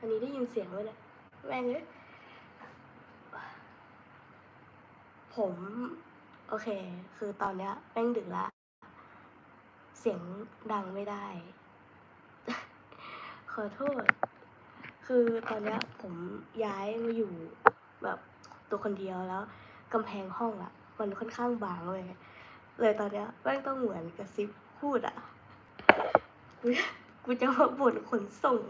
อันนี้ได้ยินเสียงไหมเนี่ยแม่งเลยผม โอเค คือตอนเนี้ยแม่งดึกละ เสียงดังไม่ได้ ขอโทษ คือตอนเนี้ยผมย้ายมาอยู่แบบตัวคนเดียวแล้วกำแพงห้องอะมันค่อนข้างบางเลย เลยตอนเนี้ยแม่งต้องเหมือนกระซิบพูดอะกูกูจะมาบ่นขนส่ง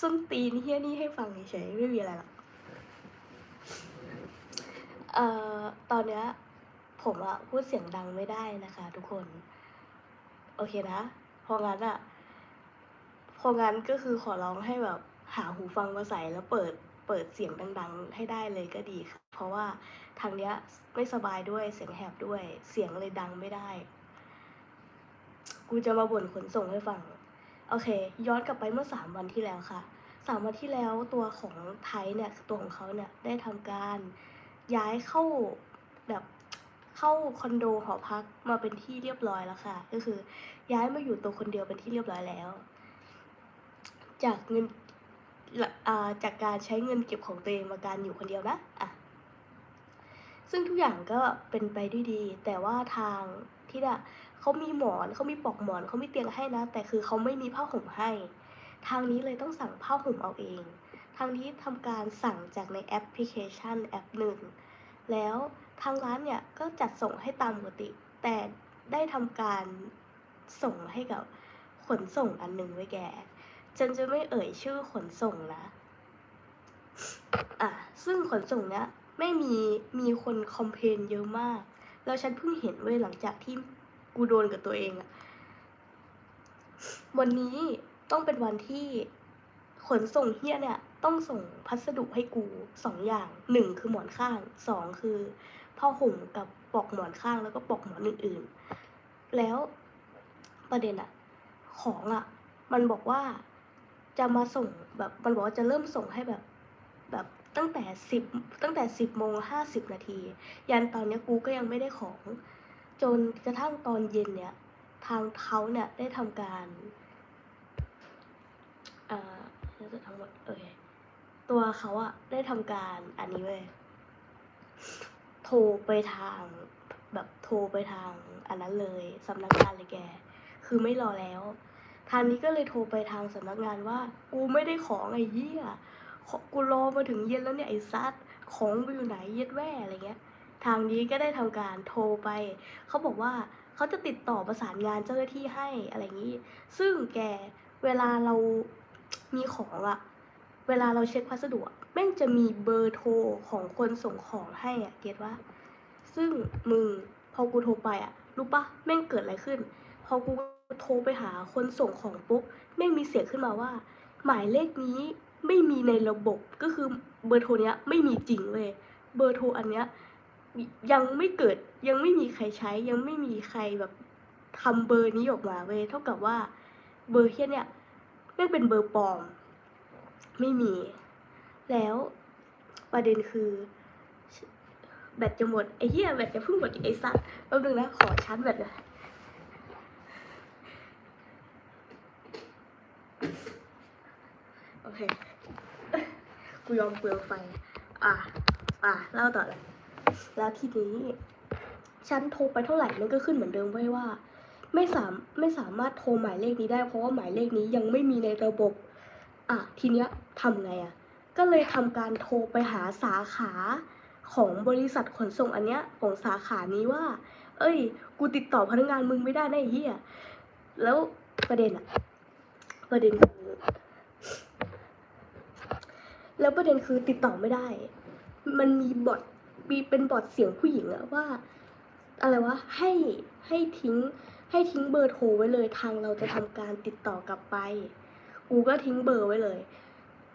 ส้นตีนเฮี้ยนี่ให้ฟังเฉยๆไม่มีอะไรหรอกเอ่อตอนเนี้ยผมอะพูดเสียงดังไม่ได้นะคะ ทุกคน โอเคนะเพราะงั้นอะเพราะงั้นก็คือขอร้องให้แบบหาหูฟังมาใส่แล้วเปิดเปิดเสียงดัง ๆ ให้ได้เลยก็ดีค่ะ เพราะว่าทางเนี้ยไม่สบายด้วยเสียงแหบด้วย เสียงเลยดังไม่ได้ กูจะมาบ่นขนส่งให้ฟัง โอเค ย้อนกลับไปเมื่อสามวันที่แล้วค่ะสามวันที่แล้วตัวของไทยเนี่ยตัวของเขาเนี่ยได้ทำการย้ายเข้าแบบเข้าคอนโดหอพักมาเป็นที่เรียบร้อยแล้วค่ะ ก็คือย้ายมาอยู่ตัวคนเดียวเป็นที่เรียบร้อยแล้ว จากเงินละจากการใช้เงินเก็บของตัวเองมาการอยู่คนเดียวนะอะซึ่งทุกอย่างก็เป็นไปด้วยดี แต่ว่าทางที่น่ะ เขามีหมอนเขามีปลอกหมอนเขามีเตียงให้นะ แต่คือเขาไม่มีผ้าห่มให้ ทางนี้เลยต้องสั่งผ้าห่มเอาเอง ทางนี้ทำการสั่งจากในแอปพลิเคชันแอปหนึ่งแล้วทางร้านเนี่ยก็จัดส่งให้ตามปกติ แต่ได้ทำการส่งให้กับขนส่งอันหนึ่งไว้แกฉันจะไม่เอ่ยชื่อขนส่งนะอะซึ่งขนส่งเนี้ยไม่มีมีคนคอมเพลนเยอะมาก แล้วฉันเพิ่งเห็นเว้ยหลังจากที่ กูโดนกับตัวเองอะวันนี้ต้องเป็นวันที่ขนส่งเฮียเนี่ย ต้องส่งพัสดุให้กูสองอย่างหนึ่งคือหมอนข้างสองคือผ้าห่มกับปลอกหมอนข้างแล้วก็ปลอกหมอนอื่นๆ แล้วประเด็นอะของอะมันบอกว่าจะมาส่งแบบมันบอกว่าจะเริ่มส่งให้แบบแบบตั้งแต่สิบตั้งแต่สิบโมงห้าสิบนาที ยันตอนนี้กูก็ยังไม่ได้ของ จนกระทั่งตอนเย็นเนี่ย ทางเขาเนี่ยได้ทำการเอ่อจะทั้งหมดเอ่ยตัวเขาอะได้ทำการอันนี้เว้ยโทรไปทางแบบโทรไปทางอันนั้นเลยสำนักงานเลยแก คือไม่รอแล้ว ทางนี้ก็เลยโทรไปทางสำนักงานว่า กูไม่ได้ของไอ้เหี้ยกูรอมาถึงเย็นแล้วเนี่ยไอ้ซัดของไปอยู่ไหนเย็ดแว่อะไรเงี้ย ทางนี้ก็ได้ทำการโทรไป เขาบอกว่าเขาจะติดต่อประสานงานเจ้าหน้าที่ให้อะไรอย่างนี้ ซึ่งแกเวลาเรามีของอะเวลาเราเช็คพัสดุแม่งจะมีเบอร์โทรของคนส่งของให้อะเก็ตว่า ซึ่งมึงพอกูโทรไปอะรู้ปะแม่งเกิดอะไรขึ้น พอกูโทรไปหาคนส่งของปุ๊บแม่งมีเสียงขึ้นมาว่า หมายเลขนี้ไม่มีในระบบก็คือเบอร์โทรเนี้ยไม่มีจริงเลยเบอร์โทรอันเนี้ย ยังไม่เกิดยังไม่มีใครใช้ยังไม่มีใครแบบทำเบอร์นี้ออกมาเว้ยเท่ากับว่าเบอร์เฮียเนี่ยแม่เป็นเบอร์ปลอม ไม่มี แล้วประเด็นคือ แบตจะหมดไอ้เหี้ยแบตจะเพิ่งหมดไอ้สัตว์แป๊บนึงนะขอชาร์จแบตหน่อยโอเค กูยอมเปลืองไฟ อะ อะเล่าต่อเลย แล้วทีนี้ ฉันโทรไปเท่าไหร่มันก็ขึ้นเหมือนเดิมไว้ว่า ไม่สามไม่สามารถโทรหมายเลขนี้ได้เพราะว่าหมายเลขนี้ยังไม่มีในระบบ อะทีเนี้ยทำไงอะ ก็เลยทำการโทรไปหาสาขาของบริษัทขนส่งอันเนี้ยของสาขานี้ว่า เอ้ย กูติดต่อพนักงานมึงไม่ได้นะไอ้เหี้ยแล้วประเด็นอะประเด็นคือแล้วประเด็นคือติดต่อไม่ได้ มันมีบอท มีเป็นบอทเสียงผู้หญิงอะว่า อะไรวะให้ให้ทิ้งให้ทิ้งเบอร์โทรไว้เลยทางเราจะทำการติดต่อกลับไป กูก็ทิ้งเบอร์ไว้เลย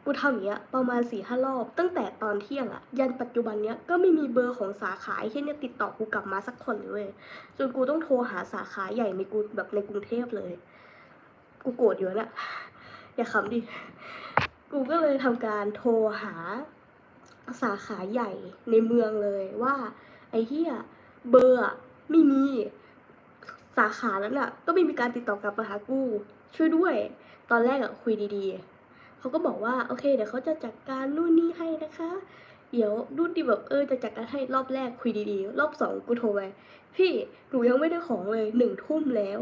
กูทำอย่างเงี้ยประมาณสี่ห้ารอบ ตั้งแต่ตอนเที่ยงอะยันปัจจุบันเนี้ยก็ไม่มีเบอร์ของสาขาไอ้เที่เนี่ยติดต่อกูกลับมาสักคนเลยเว้ยจนกูต้องโทรหาสาขาใหญ่ในกูแบบในกรุงเทพเลย กูโกรธอยู่นะอย่าขำดิ กูก็เลยทำการโทรหา สาขาใหญ่ในเมืองเลยว่า ไอ้เหี้ยเบอร์ไม่มีสาขานั้นอะก็ไม่มีการติดต่อกลับมาหากู ช่วยด้วย ตอนแรกอะคุยดีๆเขาก็บอกว่าโอเคเดี๋ยวเขาจะจัดการนู่นนี่ให้นะคะ เดี๋ยวดูดีแบบเออจะจัดการให้รอบแรกคุยดีๆ รอบสองกูโทรไปพี่หนูยังไม่ได้ของเลยหนึ่งทุ่มแล้ว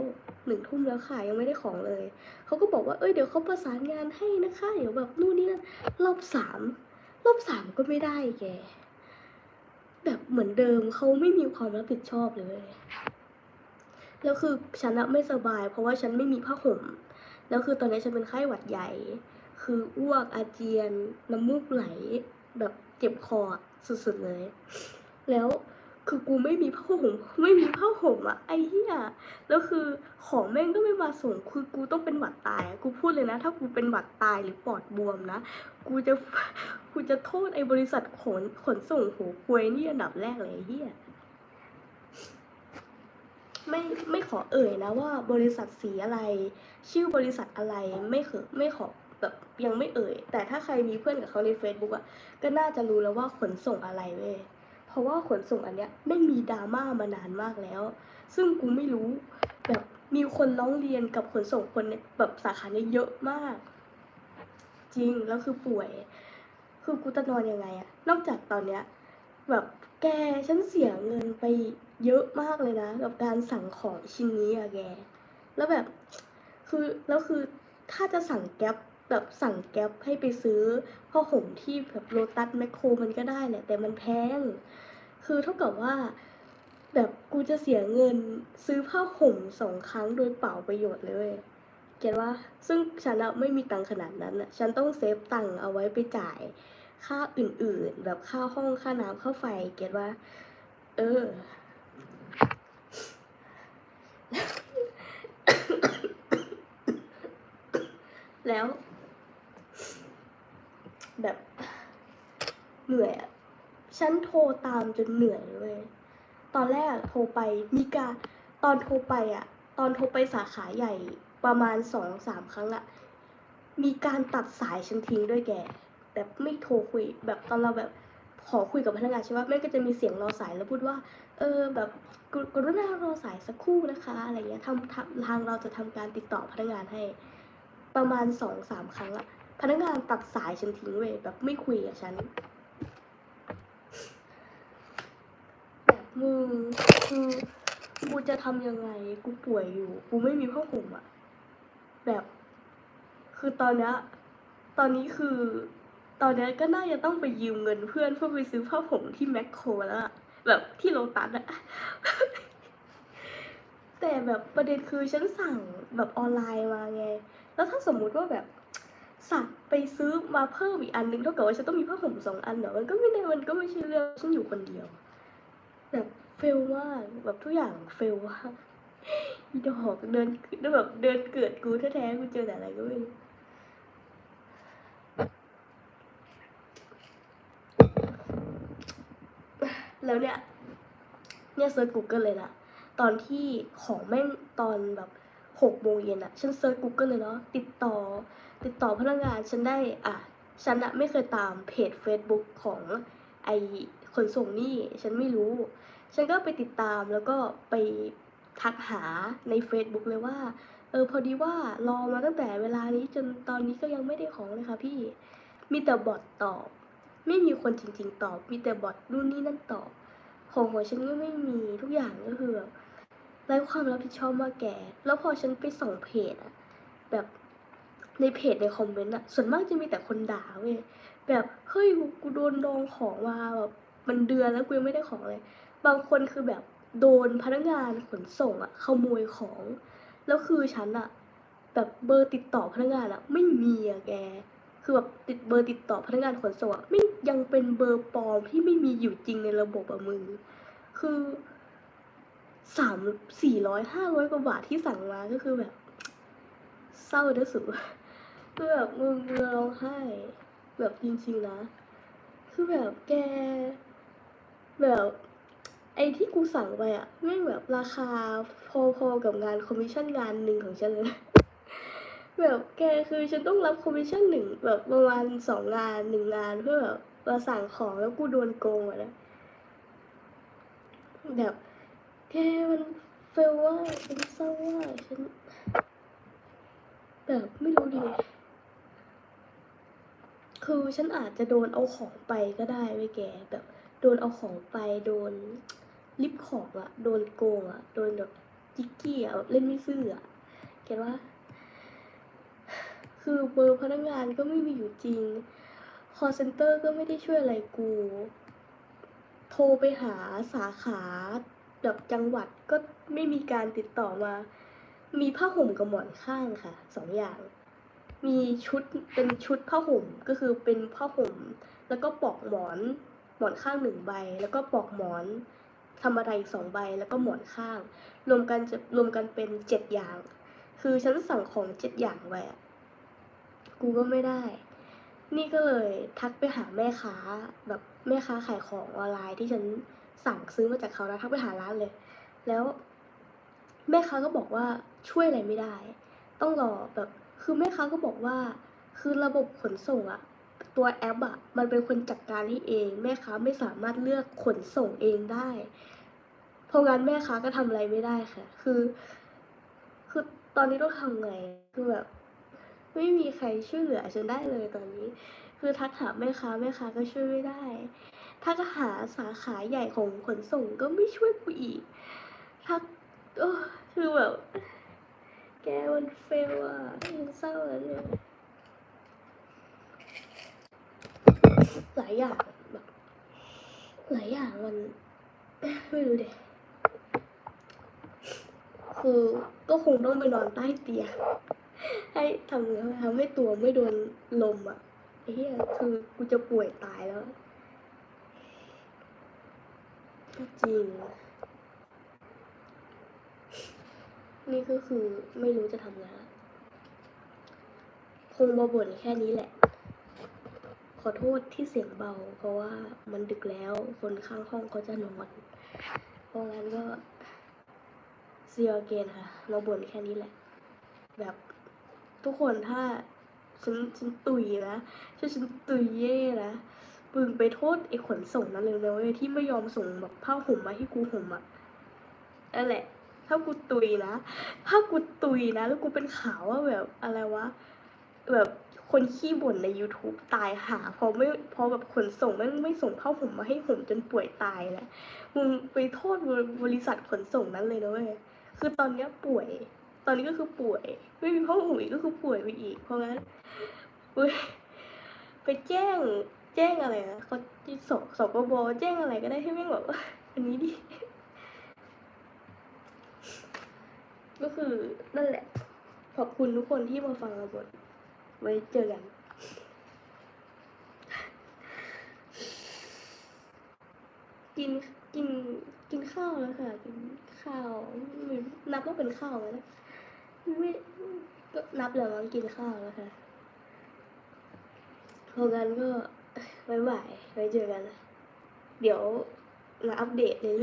หนึ่งทุ่มแล้วค่ะยังไม่ได้ของเลยเขาก็บอกว่าเอ้ยเดี๋ยวเขาประสานงานให้นะคะ เดี๋ยวแบบนู่นนี่นั่นรอบสาม รอบสามก็ไม่ได้แก แบบเหมือนเดิมเขาไม่มีความรับผิดชอบเลย แล้วคือฉันอะไม่สบาย เพราะว่าฉันไม่มีผ้าห่ม แล้วคือตอนนี้ฉันเป็นไข้หวัดใหญ่ คืออ้วกอาเจียน น้ำมูกไหล แบบเจ็บคอสุดๆเลย แล้ว คือกูไม่มีผ้าห่มไม่มีผ้าห่มอะไอ้เหี้ยแล้วคือของแม่งก็ไม่มาส่งคือกูต้องเป็นหวัดตายอะกูพูดเลยนะ ถ้ากูเป็นหวัดตายหรือปอดบวมนะ กูจะกูจะโทษไอ้บริษัทขนขนส่งหัวควยนี่อันดับแรกเลยไอ้เหี้ยไม่ไม่ขอเอ่ยนะว่าบริษัทสีอะไร ชื่อบริษัทอะไรไม่เคอไม่ขอแบบยังไม่เอ่ย แต่ถ้าใครมีเพื่อนกับเขาใน Facebook อะก็น่าจะรู้แล้วว่าขนส่งอะไรเว้ย เพราะว่าขนส่งอันเนี้ยไม่มีดราม่ามานานมากแล้ว ซึ่งกูไม่รู้แบบมีคนร้องเรียนกับขนส่งคนเนี่ยแบบสาขาเนี้ยเยอะมาก จริงแล้วคือป่วย คือกูจะนอนยังไงอะนอกจากตอนเนี้ยแบบแกฉันเสียเงินไปเยอะมากเลยนะ กับการสั่งของชิ้นนี้อะแก แล้วแบบคือแล้วคือถ้าจะสั่งแก๊ป แบบสั่งแก๊ปให้ไปซื้อผ้าห่มที่แบบโลตัสแมคโครมันก็ได้แหละ แต่มันแพง คือเท่ากับว่า แบบกูจะเสียเงินซื้อผ้าห่มสองครั้งโดยเปล่าประโยชน์เลยเก็ตว่าซึ่งฉันอะไม่มีตังขนาดนั้นอะฉันต้องเซฟตังเอาไว้ไปจ่ายค่าอื่นๆ แบบค่าห้องค่าน้ำค่าไฟ เก็ตว่า เออ แล้ว แบบเหนื่อยอะฉันโทรตามจนเหนื่อยเลยตอนแรกโทรไปมีการตอนโทรไปอะตอนโทรไปสาขาใหญ่ประมาณสองสามครั้งอะมีการตัดสายฉันทิ้งด้วยแกแบบไม่โทรคุยแบบตอนเราแบบขอคุยกับพนักงานใช่ปะแม่ก็จะมีเสียงรอสายแล้วพูดว่า เออ แบบกรุณารอสายสักครู่นะคะ อะไรเงี้ยทำทางเราจะทำการติดต่อพนักงานให้ ประมาณสองสามครั้งอะ พนักงานตัดสายฉันทิ้งเว้ยแบบไม่คุยกับฉันแบบมึงคือกูจะทำยังไงกูป่วยอยู่ กูไม่มีผ้าห่มอะแบบ คือตอนนี้ตอนนี้คือ ตอนนี้ก็น่าจะต้องไปยืมเงินเพื่อนเพื่อไปซื้อผ้าห่มที่แมคโครแล้วแบบที่โลตัสอะแต่แบบประเด็นคือฉันสั่งแบบออนไลน์มาไง แล้วถ้าสมมุติว่าแบบ ไปซื้อมาเพิ่มอีกอันนึงเท่ากับว่าฉันต้องมีผ้าห่มสองอันเหรอมันก็ไม่ได้มันก็ไม่ใช่เรื่องฉันอยู่คนเดียวแบบเฟลมากแบบทุกอย่างเฟลมากอีดอกเดินแบบเดินเกิดกูแท้ๆกูเจอแต่อะไรก็ไม่รู้แล้วเนี่ย เนี่ยเซิร์ช Google เลยนะตอนที่ของแม่งตอนแบบหกโมงเย็นอะฉันเซิร์ช Google เลยเนาะติดต่อ ติดต่อพนักงานฉันได้อะฉันอะไม่เคยตามเพจ Facebook ของไอขนส่งนี่ฉันไม่รู้ ฉันก็ไปติดตามแล้วก็ไปทักหาใน Facebook เลยว่า เออพอดีว่ารอมาตั้งแต่เวลานี้จนตอนนี้ก็ยังไม่ได้ของเลยค่ะพี่ มีแต่บอทตอบ ไม่มีคนจริง ๆ ตอบ มีแต่บอทนู่นนี่นั่นตอบ ของของฉันก็ไม่มีทุกอย่างก็คือไร้ความรับผิดชอบมากแก แล้วพอฉันไปส่องเพจอะแบบ ในเพจในคอมเมนต์อะส่วนมากจะมีแต่คนด่าเว้ยแบบเฮ้ยกูโดนดองของมาแบบมันเดือนแล้วกูยังไม่ได้ของเลยบางคนคือแบบโดนพนักงานขนส่งอะขโมยของแล้วคือฉันอะแบบเบอร์ติดต่อพนักงานอะไม่มีอะแก คือแบบติดเบอร์ติดต่อพนักงานขนส่งอะไม่ยังเป็นเบอร์ปลอมที่ไม่มีอยู่จริงในระบบอะมึงคือสามสี่ร้อยห้าร้อยกว่าบาทที่สั่งมาก็คือแบบ เศร้าที่สุด แบบมึงกูจะร้องไห้ แบบจริงๆนะ คือแบบแก แบบ ไอ้ที่กูสั่งไปอะแม่แบบราคาพอๆกับงานคอมมิชชั่นงานหนึ่งของฉันเลยนะแบบแกคือฉันต้องรับคอมมิชชั่นหนึ่งแบบประมาณสองงานหนึ่งงานเพื่อแบบมาสั่งของแล้วกูโดนโกงอะนะแบบแกมันเฟลว่าฉันเศร้าว่าฉันแบบไม่รู้ดิ คือฉันอาจจะโดนเอาของไปก็ได้เว้แกแบบโดนเอาของไปโดนลิฟของอะโดนโกงอะโดนแบบจิกกี้อะเล่นไม่ซื่ออะเก็ตว่า คือเบอร์พนักงานก็ไม่มีอยู่จริง call center ก็ไม่ได้ช่วยอะไรกู โทรไปหาสาขาแบบจังหวัดก็ไม่มีการติดต่อมา มีผ้าห่มกับหมอนข้างค่ะสองอย่าง มีชุดเป็นชุดผ้าห่มก็คือเป็นผ้าห่ม แล้วก็ปลอกหมอนหมอนข้างหนึ่งใบ แล้วก็ปลอกหมอนธรรมดาอีกสองใบแล้วก็หมอนข้าง รวมกันจะรวมกันเป็นเจ็ดอย่าง คือฉันสั่งของเจ็ดอย่างไว้อะกูก็ไม่ได้ นี่ก็เลยทักไปหาแม่ค้าแบบแม่ค้าขายของออนไลน์ที่ฉันสั่งซื้อมาจากเขานะทักไปหาร้านเลย แล้ว แม่ค้าก็บอกว่าช่วยอะไรไม่ได้ ต้องรอแบบ คือแม่ค้าก็บอกว่า คือระบบขนส่งอะตัวแอปอะมันเป็นคนจัดการให้เอง แม่ค้าไม่สามารถเลือกขนส่งเองได้ เพราะงั้นแม่ค้าก็ทำอะไรไม่ได้ค่ะ คือ คือตอนนี้ต้องทำไง คือแบบ ไม่มีใครช่วยเหลือฉันได้เลยตอนนี้ คือทักหามแม่ค้าแม่ค้าก็ช่วยไม่ได้ ทักหาสาขาใหญ่ของขนส่งก็ไม่ช่วยกูอีก ทัก โอ้คือแบบ แกมันเฟลอะยังเศร้าแล้วเนี่ยหลายอย่างแบบหลายอย่างมันไม่รู้เดะคือก็คงต้องไปนอนใต้เตียงให้ทำทำให้ตัวไม่โดนลมอะไอ้เหี้ยคือกูจะป่วยตายแล้ว จริง นี่ก็คือไม่รู้จะทำไงละคงมาบ่นแค่นี้แหละ ขอโทษที่เสียงเบา เพราะว่ามันดึกแล้วคนข้างห้องเขาจะนอนเพราะงั้นก็เซียเกนค่ะ มาบ่นแค่นี้แหละ แบบทุกคนถ้าฉันฉันตุยนะถ้าฉันตุยเย่นะปึงไปโทษไอ้ขนส่งนั้นเลยนะเว้ยที่ไม่ยอมส่งแบบผ้าห่มมาให้กูห่มอะนั่นแหละ ถ้ากูตุยนะ ถ้ากูตุยนะ แล้วกูเป็นข่าวว่าแบบอะไรวะ แบบคนขี้บ่นใน YouTube ตายหาเพอไม่เพอแบบขนส่งไม่ไม่ส่งผ้าห่มมาให้ห่มจนป่วยตายแหละมึงไปโทษบริษัทขนส่งนั้นเลยนะเว้ยคือตอนเนี้ยป่วย ตอนนี้ก็คือป่วย ไม่มีผ้าห่มอีกก็คือป่วยไปอีก เพราะงั้นเว้ยไปแจ้งแจ้งอะไรนะเขาที่สสกบแจ้งอะไรก็ได้ให้แม่งแบบว่าอันนี้ดิ ก็คือนั่นแหละ ขอบคุณทุกคนที่มาฟังเราบทไว้เจอกันกินกินกินข้าวแล้วค่ะ กินข้าวไม่นับว่าเป็นข้าวไหมนะไม่ก็นับแล้วมั้งกินข้าวแล้วค่ะพราะงั้นก็บายบายไว้เจอกัน เดี๋ยวมาอัปเดตเลย